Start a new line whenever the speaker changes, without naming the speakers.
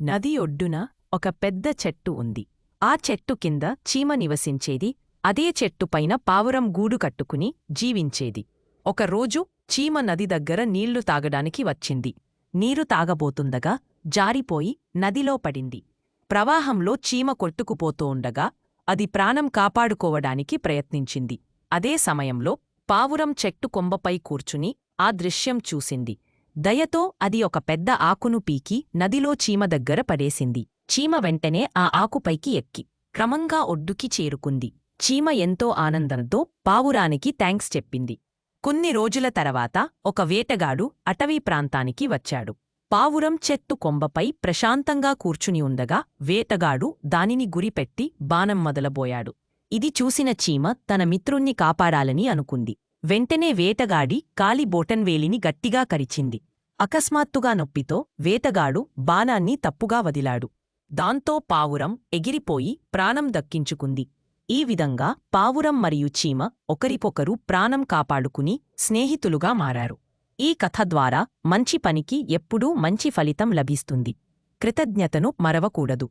నది ఒడ్డున ఒక పెద్ద చెట్టు ఉంది. ఆ చెట్టు కింద చీమ నివసించేది అదే చెట్టుపైన పావురం గూడు కట్టుకుని జీవించేది. ఒకరోజు చీమ నది దగ్గర నీళ్ళు తాగడానికి వచ్చింది. నీరు తాగబోతుండగా జారిపోయి నదిలో పడింది. ప్రవాహంలో చీమ కొట్టుకుపోతూ ఉండగా అది ప్రాణం కాపాడుకోవడానికి ప్రయత్నించింది. అదే సమయంలో పావురం చెట్టు కొంబపై కూర్చుని ఆ దృశ్యం చూసింది. దయతో అది ఒక పెద్ద ఆకును పీకి నదిలో చీమ దగ్గర పడేసింది. చీమ వెంటనే ఆ ఆకుపైకి ఎక్కి క్రమంగా ఒడ్డుకి చేరుకుంది. చీమ ఎంతో ఆనందంతో పావురానికి థ్యాంక్స్ చెప్పింది. కొన్ని రోజుల తర్వాత ఒక వేటగాడు అటవీ ప్రాంతానికి వచ్చాడు. పావురం చెట్టు కొంబపై ప్రశాంతంగా కూర్చుని ఉండగా వేటగాడు దానిని గురిపెట్టి బాణం మొదలబోయాడు. ఇది చూసిన చీమ తన మిత్రుణ్ణి కాపాడాలని అనుకుంది. వెంటనే వేటగాడి కాలి బోటన్వేలిని గట్టిగా కరిచింది. అకస్మాత్తుగా నొప్పితో వేటగాడు బాణాన్ని తప్పుగా వదిలాడు. దాంతో పావురం ఎగిరిపోయి ప్రాణం దక్కించుకుంది. ఈ విధంగా పావురం మరియు చీమ ఒకరికొకరు ప్రాణం కాపాడుకుని స్నేహితులుగా మారారు. ఈ కథ ద్వారా మంచి పనికి ఎప్పుడూ మంచి ఫలితం లభిస్తుంది. కృతజ్ఞతను మరవకూడదు.